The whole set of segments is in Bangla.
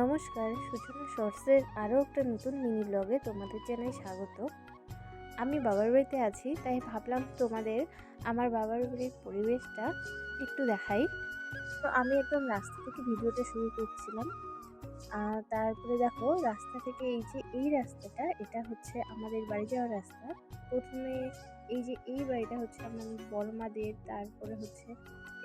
নমস্কার, সূচনা শর্টসের আরও একটা নতুন মিনি ব্লগে তোমাদের জানাই স্বাগত। আমি বাবার বাড়িতে আছি, তাই ভাবলাম তোমাদের আমার বাবার বাড়ির পরিবেশটা একটু দেখাই। তো আমি একদম রাস্তা থেকে ভিডিওটা শুরু করছিলাম। তারপরে দেখো, রাস্তা থেকে এই যে এই রাস্তাটা, এটা হচ্ছে আমাদের বাড়ি যাওয়ার রাস্তা। প্রথমে এই যে এই বাড়িটা হচ্ছে আমার বড় মাদের তারপরে হচ্ছে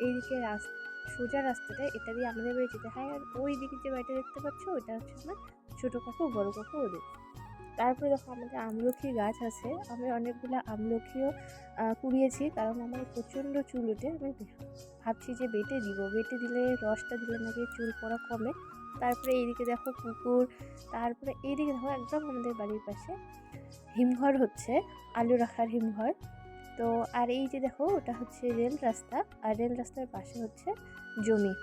এইদিকে রাস্তা সোজা রাস্তাটা, এটা দিয়ে আমাদের বাড়ি যেতে হয়। আর ওই দিকে যে বাড়িটা দেখতে পাচ্ছ ওটা হচ্ছে আমার ছোটো কাকু, বড়ো কাকু ওদের। তারপরে দেখো আমাদের আমলখি গাছ আছে। আমি অনেকগুলো আমলখিও কুড়িয়েছি কারণ আমার প্রচণ্ড চুল ওঠে। আমি ভাবছি যে বেটে দিব। বেটে দিলে রসটা দিলে নাকি চুল পড়া কমে। তারপরে এইদিকে দেখো পুকুর। তারপরে এইদিকে দেখো একদম আমাদের বাড়ির পাশে হিমঘর হচ্ছে, আলু রাখার হিমঘর। তো আর এই যে দেখো, ওটা হচ্ছে রেল রাস্তা। আর রেল রাস্তার পাশে হচ্ছে জমি।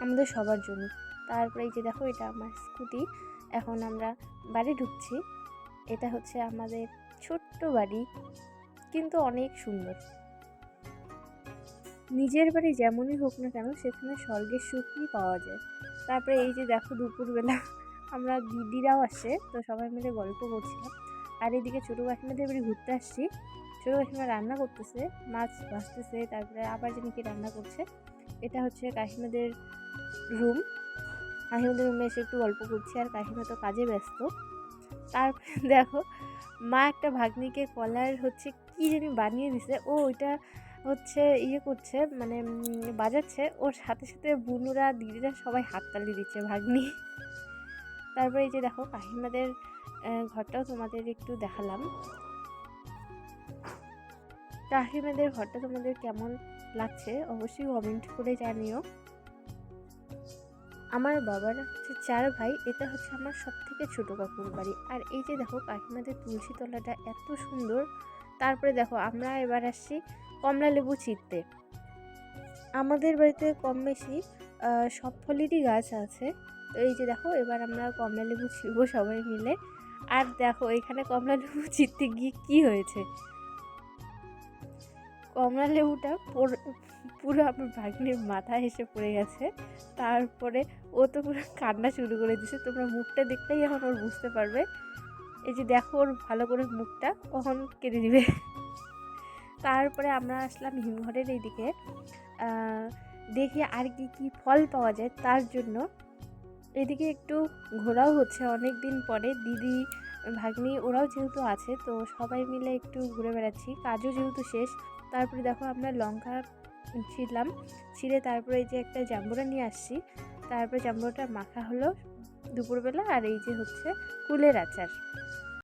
আমাদের সবার জমি। তারপরে এই যে দেখো, এটা আমার স্কুটি। এখন আমরা বাড়ি ঢুকছি। এটা হচ্ছে আমাদের ছোট্ট বাড়ি, কিন্তু অনেক সুন্দর। নিজের বাড়ি যেমনই হোক না কেন, সেখানে স্বর্গের সুখই পাওয়া যায়। তারপরে এই যে দেখো, দুপুরবেলা আমরা দিদিরাও আসে, তো সবাই মিলে গল্প করছিলাম। আর এদিকে ছোটো কাকিমাদের বাড়ি ঘুরতে আসছি। ছোটো কাকিমা রান্না করতেছে, মাছ ভাজতেছে, তারপরে আবার যেন কি রান্না করছে, এটা হচ্ছে কাকিমাদের রুম কাকিমাদের রুমে এসে একটু গল্প করছি, আর কাকিমা তো কাজে ব্যস্ত। তারপরে দেখো, মা একটা ভাগ্নিকে কলার হচ্ছে কি জানি বানিয়ে দিছে, ও ওইটা হচ্ছে ইয়ে করছে মানে বাজাচ্ছে। ওর সাথে সাথে বুনুরা, দিদিরা সবাই হাততালি দিচ্ছে ভাগ্নি। তারপরে এই যে দেখো কাকিমাদের ঘরটাও তোমাদের একটু দেখালাম। কাকিমাদের ঘরটা তোমাদের কেমন লাগছে অবশ্যই কমেন্ট করে জানিও। আমার বাবার হচ্ছে চার ভাই, এটা হচ্ছে আমার সব থেকে ছোটো কাকুর বাড়ি। আর এই যে দেখো কাকিমাদের তুলসী তলাটা এত সুন্দর। তারপরে দেখো আমরা এবার আসছি কমলা লেবু ছিঁড়তে। আমাদের বাড়িতে কম বেশি সব ফলেরই গাছ আছে। এই যে দেখো এবার আমরা কমলা লেবু ছিঁড়বো সবাই মিলে। আর দেখো এখানে কমলা লেবু ছিঁড়তে গিয়ে কী হয়েছে? কমলা লেবুটা পুরো আমার ভাগ্নির মাথায় এসে পড়ে গেছে। তারপরে ও তো পুরো কান্না শুরু করে দিছে তোমরা মুখটা দেখলেই এখন ওর বুঝতে পারবে। এই যে দেখো ওর ভালো করে মুখটা কখন কেটে দিবে। তারপরে আমরা আসলাম হিমঘরের এইদিকে। দেখি আর কি কি ফল পাওয়া যায় তার জন্য। এদিকে একটু ঘোরাও হচ্ছে। অনেক দিন পরে দিদি, ভাগ্নি ওরাও যেহেতু আছে, তো সবাই মিলে একটু ঘুরে বেড়াচ্ছি। কাজও যেহেতু শেষ, তারপরে দেখো আমরা লঙ্কা ছিলাম ছিঁড়ে তারপরে এই যে একটা জাম্বুরা নিয়ে আসছি। তারপরে জাম্বুরাটা মাখা হলো দুপুরবেলা আর এই যে হচ্ছে কুলের আচার।